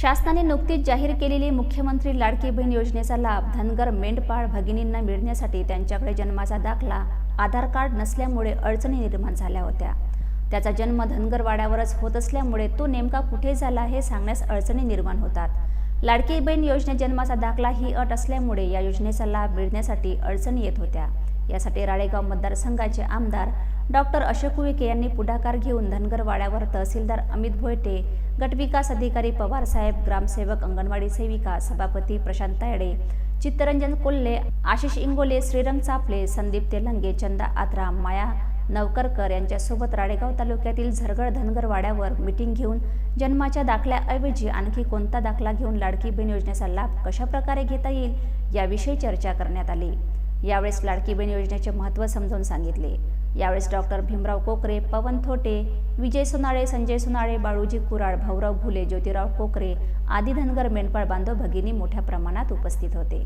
शासनाने नुकतीच जाहीर केलेली मुख्यमंत्री लाडकी बहीण योजनेचा लाभ धनगर मेंढपाळ भगिनींना मिळण्यासाठी त्यांच्याकडे जन्माचा दाखला आधार कार्ड नसल्यामुळे अडचणी निर्माण झाल्या होत्या. त्याचा जन्म धनगरवाड्यावरच होत असल्यामुळे तो नेमका कुठे झाला हे सांगण्यास अडचणी निर्माण होतात. लाडकी बहीण योजनेत जन्माचा दाखला ही अट असल्यामुळे या योजनेचा लाभ मिळण्यासाठी अडचणी येत होत्या. यासाठी राळेगाव मतदारसंघाचे आमदार डॉक्टर अशोक उईके यांनी पुढाकार घेऊन धनगरवाड्यावर तहसीलदार अमित भोयटे गटविकास अधिकारी पवारसाहेब ग्रामसेवक अंगणवाडी सेविका सभापती प्रशांत तायडे चित्तरंजन कोल्हे आशिष इंगोले श्रीरंग चापले संदीप तेलंगे चंदा आत्रा माया नवकरकर यांच्यासोबत राळेगाव तालुक्यातील झरगड धनगर वाड्यावर मिटिंग घेऊन जन्माच्या दाखल्याऐवजी आणखी कोणता दाखला घेऊन लाडकी बहीण योजनेचा लाभ कशाप्रकारे घेता येईल याविषयी चर्चा करण्यात आली. यावेळेस लाडकी बहीण योजनेचे महत्त्व समजावून सांगितले. यावेळेस डॉक्टर भीमराव कोकरे पवन थोटे विजय सोनाळे संजय सोनाळे बाळूजी कुराड भाऊराव घुले ज्योतिराव कोकरे आदी धनगर मेंढपाळ बांधव भगिनी मोठ्या प्रमाणात उपस्थित होते.